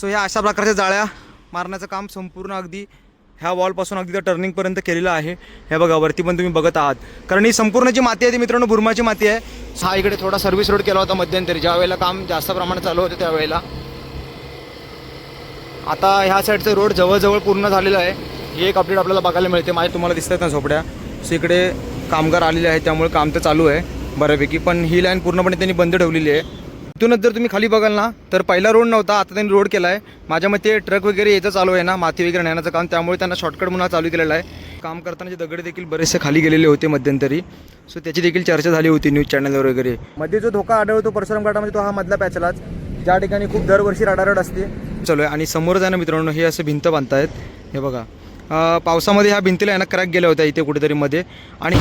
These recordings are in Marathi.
सो ह्या अशा प्रकारच्या जाळ्या मारण्याचं काम संपूर्ण अगदी ह्या वॉलपासून अगदी त्या टर्निंगपर्यंत केलेलं आहे. हे बघा वरती पण तुम्ही बघत आहात. कारण ही संपूर्ण जी माती आहे ती मित्रांनो बुरमाची माती आहे. हा इकडे थोडा सर्व्हिस रोड केला होता मध्यंतरी. ज्या वेळेला काम जास्त प्रमाणात चालू होतं त्यावेळेला. आता ह्या साईडचं रोड जवळजवळ पूर्ण झालेलं आहे. ही एक अपडेट आपल्याला बघायला मिळते. माझ्या तुम्हाला दिसतात ना झोपड्या? सो इकडे कामगार आलेले आहेत त्यामुळे काम तर चालू आहे बऱ्यापैकी. पण ही लाईन पूर्णपणे त्यांनी बंद ठेवलेली आहे. इथूनच जर तुम्ही खाली बघाल ना तर पहिला रोड नव्हता आता त्यांनी रोड केला आहे माझ्या मते ट्रक वगैरे यायचं चालू आहे ना माती वगैरे नेण्याचं काम त्यामुळे त्यांना शॉर्टकट म्हणून चालू केलेला आहे. काम करतानाचे दगड देखील बरेचसे खाली गेलेले होते मध्यंतरी. सो त्याची देखील चर्चा झाली होती न्यूज चॅनलवर वगैरे. मध्ये जो धोका आढळतो परशुराम घाटामध्ये तो हा मधला पॅचलाच ज्या ठिकाणी खूप दरवर्षी राडारड असते. चालू आहे. आणि समोर ना मित्रांनो हे असे भिंत बांधतायत. हे बघा. पावसामध्ये ह्या भिंतीला आहे ना क्रॅक गेल्या होत्या इथे कुठेतरी मध्ये. आणि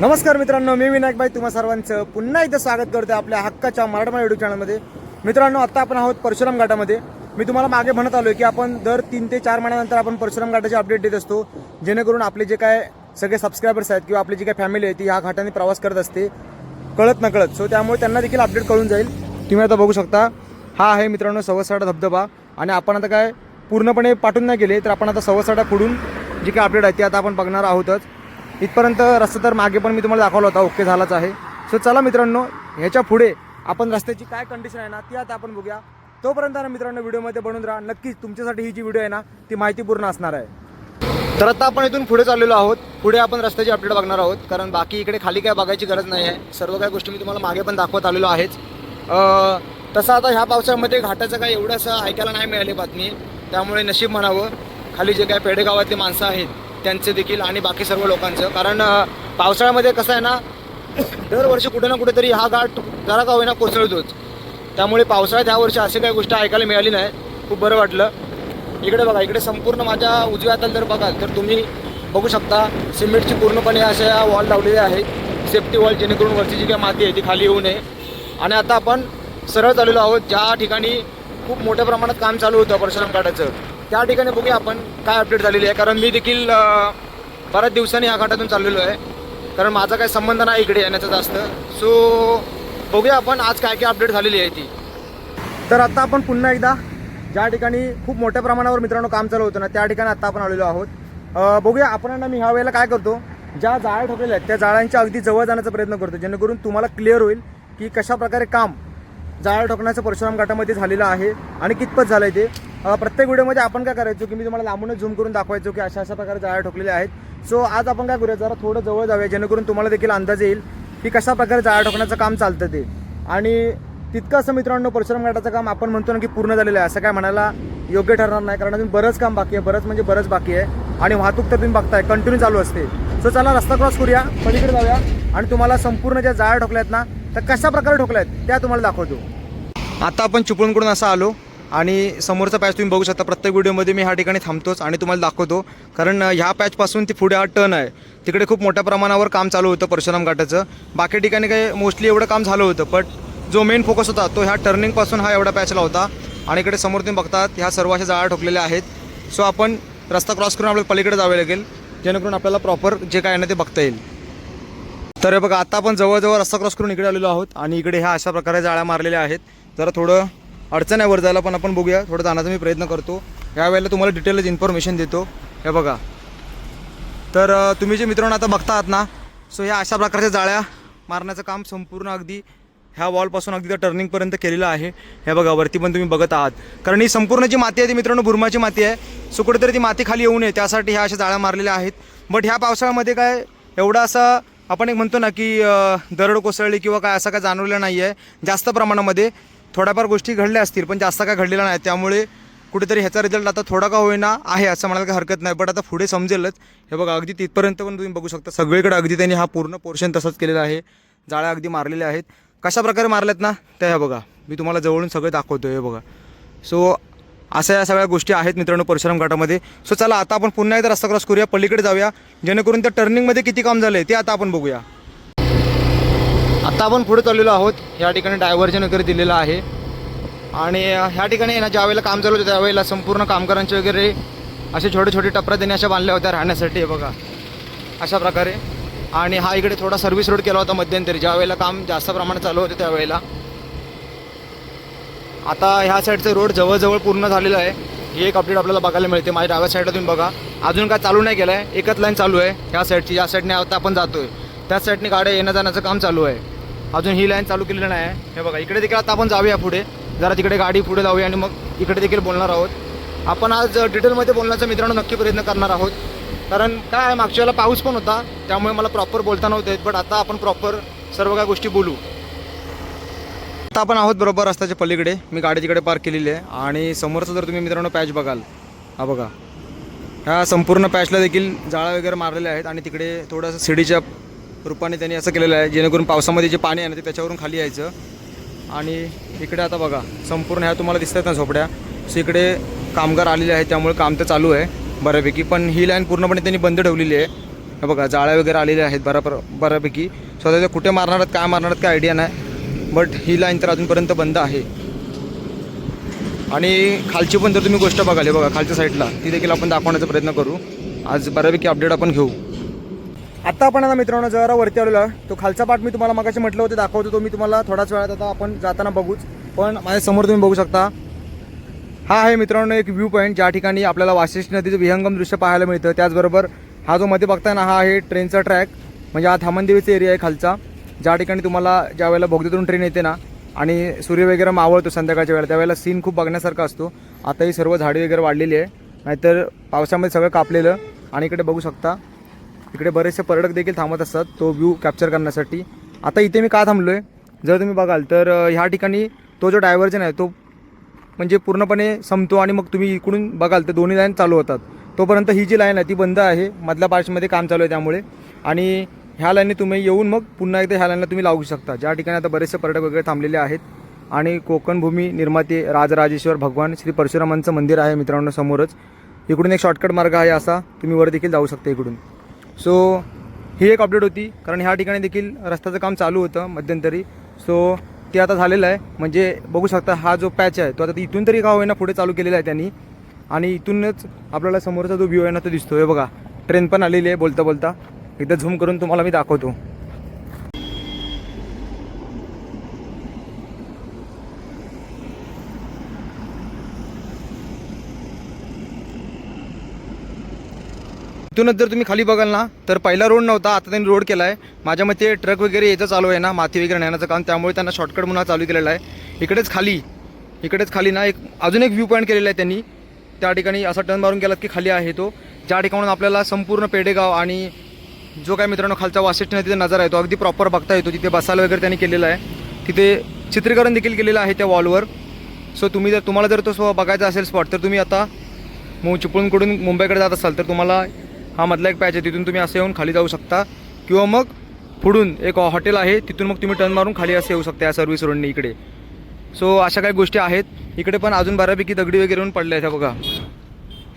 नमस्कार मित्रांनो मी विनायक भाई तुम्हा सर्वांचं पुन्हा एकदा स्वागत करतो आपल्या हक्काच्या मराठा युट्यूब चॅनलमध्ये मित्रांनो आता आपण आहोत परशुराम घाटामध्ये. मी तुम्हाला मागे म्हणत आलो की आपण दर तीन ते चार महिन्यानंतर आपण परशुराम घाटाचे अपडेट देत असतो जेणेकरून आपले जे काय सगळे सबस्क्रायबर्स आहेत किंवा आपली जी काय फॅमिली आहे ती ह्या घाटाने प्रवास करत असते. कळत न कळत सो त्यामुळे त्यांना देखील अपडेट कळून जाईल. तुम्ही आता बघू शकता हा आहे मित्रांनो सव्वासाडा धबधबा. आणि आपण आता काय पूर्णपणे पाठून नाही गेले तर आपण आता सव्वासाडा पुढून जी काय अपडेट आहे ती आता आपण बघणार आहोतच. इथपर्यंत रस्ता तर मागे पण मी तुम्हाला दाखवला होता ओके झालाच आहे. सो चला मित्रांनो ह्याच्या पुढे आपण रस्त्याची काय कंडिशन आहे ना ती आता आपण बघूया. तोपर्यंत ना मित्रांनो व्हिडिओमध्ये बनून राहा. नक्कीच तुमच्यासाठी ही जी व्हिडिओ आहे ना ती माहितीपूर्ण असणार आहे. तर आता आपण इथून पुढे चाललेलो आहोत. पुढे आपण रस्त्याची अपडेट बघणार आहोत. कारण बाकी इकडे खाली काय बघायची गरज नाही आहे. सर्व काही गोष्टी मी तुम्हाला मागे पण दाखवत आलेलो आहेच. तसं आता ह्या पावसामध्ये घाटाचं काय एवढं असं ऐकायला नाही मिळाली बातमी. त्यामुळे नशीब म्हणावं खाली जे काय पेडेगावातली माणसं आहेत त्यांचे देखील आणि बाकी सर्व लोकांचं. कारण पावसाळ्यामध्ये कसं आहे ना दरवर्षी कुठे ना कुठेतरी हा घाट जरा का होईना कोसळतोच. त्यामुळे पावसाळ्यात ह्या वर्षी अशी काही गोष्ट ऐकायला मिळाली नाही. खूप बरं वाटलं. इकडे बघा इकडे संपूर्ण माझ्या उजव्या हाताला जर बघाल तर तुम्ही बघू शकता सिमेंटची पूर्णपणे अशा वॉल लावलेले आहेत. सेफ्टी वॉल जेणेकरून वरची जी काही माती आहे ती खाली येऊ नये. आणि आता आपण सरळ चाललेलो आहोत. ज्या ठिकाणी खूप मोठ्या प्रमाणात काम चालू होतं परशुराम घाटाचं त्या ठिकाणी बघूया आपण काय अपडेट झालेली आहे. कारण मी देखील बऱ्याच दिवसांनी या घाटातून चाललेलो आहे. कारण माझा काही संबंध नाही इकडे येण्याचा जास्त. सो बघूया आपण आज काय काय अपडेट झालेली आहे ती. तर आता आपण पुन्हा एकदा ज्या ठिकाणी खूप मोठ्या प्रमाणावर मित्रांनो काम चालू होतं ना त्या ठिकाणी आता आपण आलेलो आहोत. बघूया आपण ना मी ह्या वेळेला काय करतो ज्या जाळ्या ठोकलेल्या आहेत त्या जाळ्यांच्या अगदी जवळ जाण्याचा प्रयत्न करतो जेणेकरून तुम्हाला क्लिअर होईल की कशा प्रकारे काम जाळ्या ठोकण्याचं परशुराम घाटामध्ये झालेलं आहे आणि कितपत झालं आहे ते. प्रत्येक व्हिडिओमध्ये आपण काय करायचो की मी तुम्हाला लांबूनच झूम करून दाखवायचो की अशा अशा प्रकारे जाळ्या ठोकलेल्या आहेत. सो आज आपण काय करूया जरा थोडं जवळ जाऊया जेणेकरून तुम्हाला देखील अंदाज येईल की कशा प्रकारे जाळ्या ठोकण्याचं काम चालतं ते. आणि तितकं असं मित्रांनो परिश्रम घाटाचं काम आपण म्हणतो ना की पूर्ण झालेलं आहे असं काय म्हणायला योग्य ठरणार नाही कारण अजून बरंच काम बाकी आहे बरंच म्हणजे बरंच बाकी आहे. आणि वाहतूक तर तुम्ही बघताय कंटिन्यू चालू असते. सो चला रस्ता क्रॉस करूया पलीकडे जाऊया. आणि तुम्हाला संपूर्ण ज्या जाळ्या ठोकल्या आहेत ना तर कशा प्रकारे ठोकल्या आहेत त्या तुम्हाला दाखवतो. आता आपण चिपळूणकडून असं आलो. आणि समोरचा पॅच तुम्ही बघू शकता. प्रत्येक व्हिडिओमध्ये मी ह्या ठिकाणी थांबतोच आणि तुम्हाला दाखवतो. कारण ह्या पॅचपासून ती पुढे हा टर्न आहे. तिकडे खूप मोठ्या प्रमाणावर काम चालू होतं परशुराम घाटाचं. बाकी ठिकाणी काही मोस्टली एवढं काम झालं होतं. बट जो मेन फोकस होता तो ह्या टर्निंगपासून हा एवढा पॅचला होता. आणि इकडे समोर तुम्ही बघतात ह्या सर्व अशा जाळ्या ठोकलेल्या आहेत. सो आपण रस्ता क्रॉस करून आपल्याला पलीकडे जावे लागेल. जेणेकरून आपल्याला प्रॉपर जे काय आहे ना ते बघता येईल. तर बघा आता आपण जवळजवळ रस्ता क्रॉस करून इकडे आलेलो आहोत. आणि इकडे ह्या अशा प्रकारे जाळ्या मारलेल्या आहेत. जरा थोडं अडचण आहे वर जायला पण आपण बघूया. थोडं जाण्याचा मी प्रयत्न करतो. यावेळेला तुम्हाला डिटेलच इन्फॉर्मेशन देतो. हे बघा. तर तुम्ही जे मित्रांनो आता बघता आहात ना सो ह्या अशा प्रकारच्या जाळ्या मारण्याचं काम संपूर्ण अगदी ह्या वॉलपासून अगदी त्या टर्निंगपर्यंत केलेलं आहे. हे बघा वरती पण तुम्ही बघत आहात. कारण ही संपूर्ण जी माती आहे ती मित्रांनो बुरमाची माती आहे. सो कुठेतरी ती माती खाली येऊ नये त्यासाठी ह्या अशा जाळ्या मारलेल्या आहेत. बट ह्या पावसाळ्यामध्ये काय एवढा असा आपण एक म्हणतो ना की दरड कोसळली किंवा काय असं काय जाणवलेलं नाही आहे जास्त प्रमाणामध्ये थोड्याफार गोष्टी घडल्या असतील पण जास्त काय घडलेला नाही. त्यामुळे कुठेतरी ह्याचा रिझल्ट आता थोडा का होईना आहे असं म्हणायला काही हरकत नाही. बट आता पुढे समजेलच. हे बघा अगदी तिथपर्यंत पण तुम्ही बघू शकता. सगळीकडे अगदी त्यांनी हा पूर्ण पोर्शन तसंच केलेला आहे. जाळ्या अगदी मारलेल्या आहेत. कशा प्रकारे मारल्यात ना? त्या ह्या बघा मी तुम्हाला जवळून सगळं दाखवतो हे बघा. सो अशा या सगळ्या गोष्टी आहेत मित्रांनो परशुराम घाटामध्ये. सो चला आता आपण पुन्हा एकदा रस्ता क्रॉस करूया. पलीकडे जाऊया. जेणेकरून त्या टर्निंगमध्ये किती काम झालं आहे ते आता आपण बघूया. आता आपण पुढे चाललेलो आहोत. या ठिकाणी डायव्हर्जन वगैरे दिलेलं आहे. आणि ह्या ठिकाणी ना ज्या वेळेला काम चालू होतं त्यावेळेला संपूर्ण कामगारांचे वगैरे असे छोटे छोटे टपरा त्यांनी अशा बांधल्या होत्या राहण्यासाठी हे बघा. अशा प्रकारे. आणि हा इकडे थोडा सर्व्हिस रोड केला होता मध्यंतरी ज्या वेळेला काम जास्त प्रमाणात चालू होते त्यावेळेला. आता ह्या साईडचं रोड जवळजवळ पूर्ण झालेलं आहे. ही एक अपडेट आपल्याला बघायला मिळते. माझ्या डाव्या साईडला तुम्ही बघा. अजून काय चालू नाही केलं आहे एकच लाईन चालू आहे. ह्या साईडची या साईडने आता आपण जातो आहे त्याच साईडने गाड्या येणं जाण्याचं काम चालू आहे. अजून ही लाईन चालू केलेली नाही आहे. हे बघा इकडे देखील आता आपण जाऊया पुढे. जरा तिकडे गाडी पुढे लावूया आणि मग इकडे देखील बोलणार आहोत. आपण आज डिटेलमध्ये बोलण्याचा मित्रांनो नक्की प्रयत्न करणार आहोत. कारण काय आहे, मागच्या वेळेला पाऊस पण होता त्यामुळे मला प्रॉपर बोलता नव्हते बट आता आपण प्रॉपर सर्व काही गोष्टी बोलू. आता आपण आहोत बरोबर रस्त्याच्या पलीकडे. मी गाडी तिकडे पार्क केलेली आहे. आणि समोरचं जर तुम्ही मित्रांनो पॅच बघाल हा बघा. ह्या संपूर्ण पॅचला देखील जाळा वगैरे मारलेल्या आहेत आणि तिकडे थोडंसं शिडीच्या रूपाने त्यांनी असं केलेलं आहे जेणेकरून पावसामध्ये जे पाणी आहे ना ते त्याच्यावरून खाली यायचं. आणि इकडे आता बघा संपूर्ण ह्या तुम्हाला दिसतात ना झोपड्या. सो इकडे कामगार आलेले आहेत त्यामुळे काम तर चालू आहे बऱ्यापैकी. पण ही लाईन पूर्णपणे त्यांनी बंद ठेवलेली आहे. बघा जाळ्या वगैरे आलेल्या आहेत बऱ्या बऱ्यापैकी. सो आता कुठे मारणार आहेत काय मारणार आहेत काय आयडिया नाही. बट ही लाईन तर अजूनपर्यंत बंद आहे. आणि खालची पण जर तुम्ही गोष्ट बघाल बघा खालच्या साईडला ती देखील आपण दाखवण्याचा प्रयत्न करू. आज बऱ्यापैकी अपडेट आपण घेऊ. आता आपण आता मित्रांनो जरा वरती आलेलो आहे तो खालचा पार्ट मी तुम्हाला मगाशी म्हटलं होतं दाखवतो तो मी तुम्हाला थोड्याच वेळात आता आपण जाताना बघूच. पण माझ्यासमोर तुम्ही बघू शकता हा आहे मित्रांनो एक व्ह्यू पॉईंट ज्या ठिकाणी आपल्याला वाशिष्ठ नदीचं विहंगम दृश्य पाहायला मिळतं. त्याचबरोबर हा जो मध्ये बघताय ना हा आहे ट्रेनचा ट्रॅक म्हणजे हा थामनदेवीचा एरिया आहे खालचा. ज्या ठिकाणी तुम्हाला ज्या वेळेला बोगद्यातून ट्रेन येते ना आणि सूर्य वगैरे मावळतो संध्याकाळच्या वेळेला. त्यावेळेला सीन खूप बघण्यासारखा असतो. आता ही सर्व झाडी वगैरे वाढलेली आहे. नाहीतर पावसामध्ये सगळं कापलेलं. आणि इकडे बघू शकता इकडे बरेचसे पर्यटक देखील थांबत असतात तो व्ह्यू कॅप्चर करण्यासाठी. आता इथे मी का थांबलो आहे जर तुम्ही बघाल तर ह्या ठिकाणी तो जो डायव्हर्जन आहे तो म्हणजे पूर्णपणे संपतो आणि मग तुम्ही इकडून बघाल तर दोन्ही लाईन चालू होतात. तोपर्यंत ही जी लाईन आहे ती बंद आहे. मधल्या पार्शमध्ये काम चालू आहे त्यामुळे. आणि ह्या लाईनने तुम्ही येऊन मग पुन्हा एकदा ह्या लाईनला तुम्ही लावू शकता. ज्या ठिकाणी आता बरेचसे पर्यटक वगैरे थांबलेले आहेत. आणि कोकणभूमी निर्माते राजराजेश्वर भगवान श्री परशुरामांचं मंदिर आहे मित्रांनो समोरच. इकडून एक शॉर्टकट मार्ग आहे असा. तुम्ही वर देखील जाऊ शकता इकडून. सो ही एक अपडेट होती. कारण ह्या ठिकाणी देखील रस्त्याचं काम चालू होतं मध्यंतरी. सो ते आता झालेलं आहे. म्हणजे बघू शकता हा जो पॅच आहे तो आता इथून तरी का होईना पुढे चालू केलेला आहे त्यांनी. आणि इथूनच आपल्याला समोरचा जो व्ह्यू आहे ना तो दिसतो आहे बघा ट्रेन पण आलेली आहे बोलता बोलता. एकदा झूम करून तुम्हाला मी दाखवतो. इथूनच जर तुम्ही खाली बघाल ना तर पहिला रोड नव्हता आता त्यांनी रोड केला आहे माझ्या मते ट्रक वगैरे यायचं चालू आहे ना माती वगैरे नेण्याचं काम त्यामुळे त्यांना शॉर्टकट म्हणून चालू केलेला आहे. इकडेच खाली इकडेच खाली ना एक अजून एक व्ह्यू पॉईंट केलेला आहे त्यांनी. त्या ठिकाणी असा टर्न मारून गेलात की खाली आहे तो. ज्या ठिकाणून आपल्याला संपूर्ण पेडेगाव आणि जो काय मित्रांनो खालचा वासिष्ठ नदीचा नजारा आहे तो अगदी प्रॉपर बघता येतो. तिथे बसायला वगैरे त्यांनी केलेला आहे. तिथे चित्रीकरण देखील केलेलं आहे त्या वॉलवर सो तुम्ही जर तुम्हाला जर तो स्व बघायचा असेल स्पॉट तर तुम्ही आता मग चिपळूणकडून मुंबईकडे जात असाल तर तुम्हाला हा मधला एक पॅच आहे तिथून तुम्ही असं येऊन खाली जाऊ शकता. किंवा मग पुढून एक हॉटेल आहे तिथून मग तुम्ही टर्न मारून खाली असे येऊ शकता या सर्व्हिस रोडने इकडे. सो अशा काही गोष्टी आहेत. इकडे पण अजून बऱ्यापैकी दगडी वगैरे येऊन पडल्या आहेत बघा.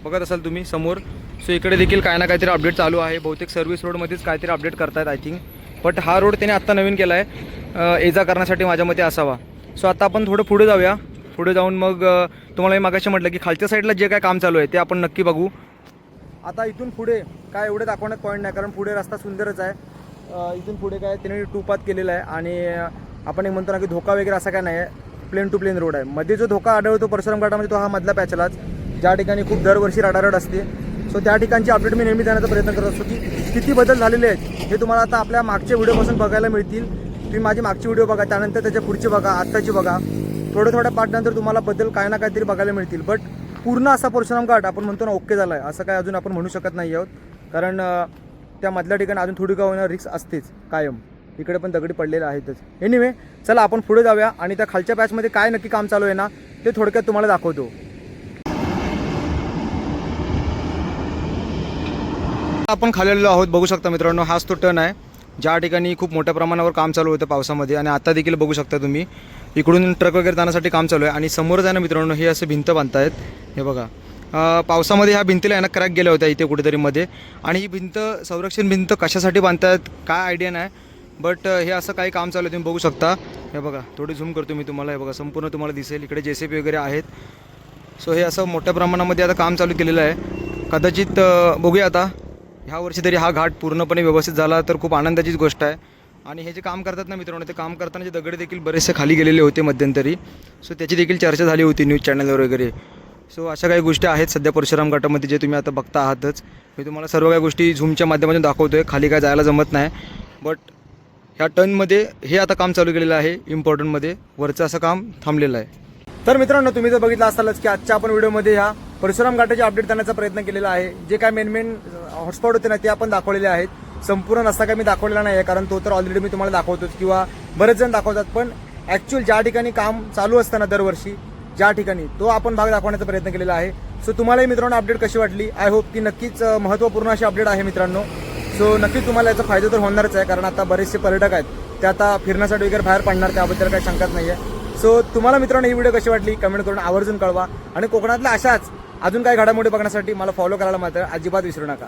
बघत असाल तुम्ही समोर. सो इकडे देखील काय ना काहीतरी अपडेट चालू आहे. बहुतेक सर्व्हिस रोडमध्येच काहीतरी अपडेट करतायत आय थिंक बट हा रोड त्याने आत्ता नवीन केला आहे ये जा करण्यासाठी माझ्या मते असावा. सो आता आपण थोडं पुढे जाऊया. पुढे जाऊन मग तुम्हाला मी मागाशी म्हटलं की खालच्या साईडला जे काय काम चालू आहे ते आपण नक्की बघू. आता इथून पुढे काय एवढे दाखवण्यात पॉईंट नाही कारण पुढे रस्ता सुंदरच आहे. इथून पुढे काय त्याने टूपात केलेला आहे आणि आपण एक म्हणतो ना की धोका वगैरे असा काय नाही आहे. प्लेन टू प्लेन रोड आहे. मध्ये जो धोका आढळतो परशुराम घाटामध्ये तो हा मधला पॅचलाच ज्या ठिकाणी खूप दरवर्षी राडारड असते. सो त्या ठिकाणची अपडेट मी नेहमी देण्याचा प्रयत्न करत असतो की किती बदल झालेले आहेत हे तुम्हाला आता आपल्या मागच्या व्हिडिओपासून बघायला मिळतील. तुम्ही माझी मागची व्हिडिओ बघा त्यानंतर त्याच्या पुढची बघा आत्ताची बघा. थोड्या थोड्या पार्टनंतर तुम्हाला बदल काय ना काहीतरी बघायला मिळतील. बट पूर्ण असा परशुराम घाट आपण म्हणतो ना ओके झाला आहे असं काय अजून आपण म्हणू शकत नाही आहोत. कारण त्या मधल्या ठिकाणी अजून थोडी का होणार रिक्स असतेच कायम. इकडे पण दगडी पडलेले आहेतच. एनिवे चला आपण पुढे जाऊया आणि त्या खालच्या पॅचमध्ये काय नक्की काम चालू आहे ना ते थोडक्यात तुम्हाला दाखवतो. आपण खालेलो आहोत बघू शकता मित्रांनो हाच तो टर्न आहे. ज्या ठिकाणी खूप मोठ्या प्रमाणावर काम चालू होतं पावसामध्ये आणि आता देखील बघू शकता तुम्ही इकडून ट्रक वगैरे जाण्यासाठी काम चालू आहे. आणि समोर जाणं मित्रांनो हे असे भिंत बांधतायत. हे बघा. पावसामध्ये ह्या भिंतीला आहे ना क्रॅक गेल्या होत्या इथे कुठेतरी मध्ये. आणि ही भिंत संरक्षण भिंत कशासाठी बांधतात काय आयडिया नाही. बट हे असं काही काम चालू आहे तुम्ही बघू शकता. हे बघा थोडी झूम करतो मी तुम्हाला. हे बघा संपूर्ण तुम्हाला दिसेल. इकडे जे सी पी वगैरे आहेत. सो हे असं मोठ्या प्रमाणामध्ये आता काम चालू केलेलं आहे. कदाचित बघूया आता. ह्या वर्षी तरी हा घाट पूर्णपणे व्यवस्थित झाला तर खूप आनंदाचीच गोष्ट आहे. आणि हे जे काम करतात ना मित्रांनो ते काम करताना जे दगड देखील बरेचसे खाली गेलेले होते मध्यंतरी. सो त्याची देखील चर्चा झाली होती न्यूज चॅनलवर वगैरे. सो अशा काही गोष्टी आहेत सध्या परशुराम घाटामध्ये जे तुम्ही आता बघता आहातच. मी तुम्हाला सर्व काही गोष्टी झूमच्या माध्यमातून दाखवतो आहे खाली काय जायला जमत नाही. बट ह्या टर्नमध्ये हे आता काम चालू केलेलं आहे इम्पॉर्टंटमध्ये. वरचं असं काम थांबलेलं आहे. तर मित्रांनो तुम्ही जर बघितलं असालच की आजच्या आपण व्हिडिओमध्ये ह्या परशुराम घाटाचे अपडेट करण्याचा प्रयत्न केलेला आहे. जे काय मेन मेन हॉटस्पॉट होते ना ते आपण दाखवलेले आहेत. संपूर्ण नसता काय मी दाखवलेला नाही आहे कारण तो तर ऑलरेडी मी तुम्हाला दाखवतोच. किंवा बरेच जण दाखवतात पण ॲक्च्युअल ज्या ठिकाणी काम चालू असतं ना दरवर्षी ज्या ठिकाणी तो आपण भाग दाखवण्याचा प्रयत्न केलेला आहे. सो तुम्हालाही मित्रांनो अपडेट कशी वाटली? आय होप की नक्कीच महत्त्वपूर्ण अशी अपडेट आहे मित्रांनो. सो नक्कीच तुम्हाला याचा फायदा तर होणारच आहे कारण आता बरेचसे पर्यटक आहेत ते आता फिरण्यासाठी वगैरे बाहेर पडणार त्याबद्दल काही शंकाच नाही आहे सो तुम्हाला मित्रांनो ही व्हिडिओ कशी वाटली? कमेंट करून आवर्जून कळवा. आणि कोकणातल्या अशाच अजून काही घडामोडी बघण्यासाठी मला फॉलो करायला मात्र अजिबात विसरू नका.